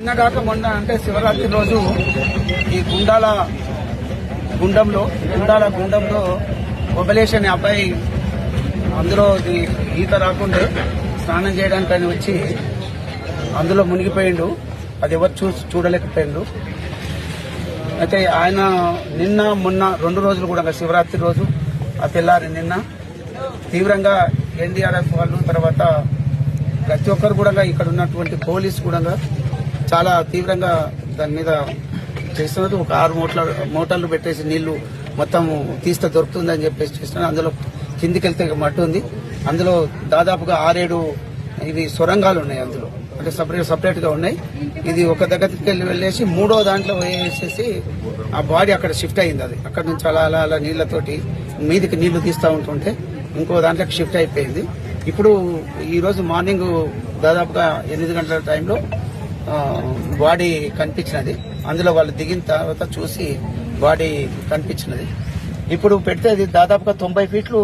నిన్నగాక మొన్న అంటే శివరాత్రి రోజు ఈ గుండాల గుండంలో గుండాల గుండంలో ఒబలేష్ అనే అబ్బాయి అందులో ఈత రాకుండా స్నానం చేయడానికని వచ్చి అందులో మునిగిపోయిండు. అది ఎవరు చూ చూడలేకపోయిండు. అయితే ఆయన నిన్న మొన్న రెండు రోజులు కూడా శివరాత్రి రోజు ఆ తెల్లారి నిన్న తీవ్రంగా ఎన్డీఆర్ఎఫ్ వాళ్ళు తర్వాత ప్రతి ఒక్కరు కూడా ఇక్కడ ఉన్నటువంటి పోలీస్ కూడా చాలా తీవ్రంగా దాని మీద చేస్తున్నది. ఒక ఆరు మోటార్లు మోటార్లు పెట్టేసి నీళ్ళు మొత్తం తీస్తే దొరుకుతుందని చెప్పేసి చేస్తున్నాను అందులో కిందికి వెళ్తే ఇక మట్టి ఉంది. అందులో దాదాపుగా ఆరేడు ఇవి సొరంగాలు ఉన్నాయి అందులో. అంటే సపరేట్ సపరేట్గా ఉన్నాయి. ఇది ఒక దగ్గరికి వెళ్ళి వెళ్ళేసి మూడో దాంట్లో వేసేసి ఆ బాడీ అక్కడ షిఫ్ట్ అయింది అది. అక్కడ నుంచి అలా అలా అలా నీళ్ళతోటి మీదికి నీళ్ళు తీస్తూ ఉంటుంటే ఇంకో దాంట్లోకి షిఫ్ట్ అయిపోయింది. ఇప్పుడు ఈరోజు మార్నింగ్ దాదాపుగా ఎనిమిది గంటల టైంలో బాడీ కనిపించినది. అందులో వాళ్ళు దిగిన తర్వాత చూసి బాడీ కనిపించినది. ఇప్పుడు పెడితే అది దాదాపుగా తొంభై ఫీట్లు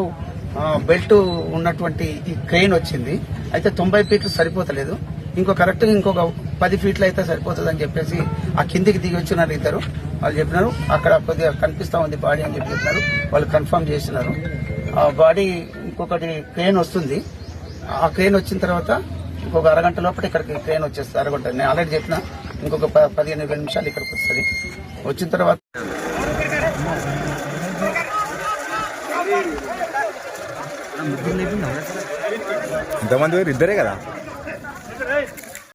బెల్ట్ ఉన్నటువంటి ఈ క్రెయిన్ వచ్చింది. అయితే తొంభై ఫీట్లు సరిపోతలేదు. ఇంకో కరెక్ట్గా ఇంకొక పది ఫీట్లు అయితే సరిపోతుంది అని చెప్పేసి ఆ కిందికి దిగి వచ్చినారు ఇద్దరు. వాళ్ళు చెప్పినారు అక్కడ కొద్దిగా కనిపిస్తా ఉంది బాడీ అని చెప్పి చెప్పినారు. వాళ్ళు కన్ఫర్మ్ చేసినారు. ఆ బాడీ ఇంకొకటి క్రెయిన్ వస్తుంది. ఆ క్రెయిన్ వచ్చిన తర్వాత ఇంకొక అరగంట లోపల ఇక్కడికి ట్రైన్ వచ్చేస్తుంది. అరగంట నేను ఆల్రెడీ చెప్పిన. ఇంకొక పదిహేను ఇరవై నిమిషాలు ఇక్కడికి వస్తుంది. వచ్చిన తర్వాత ఇంతమంది వేరు ఇద్దరే కదా?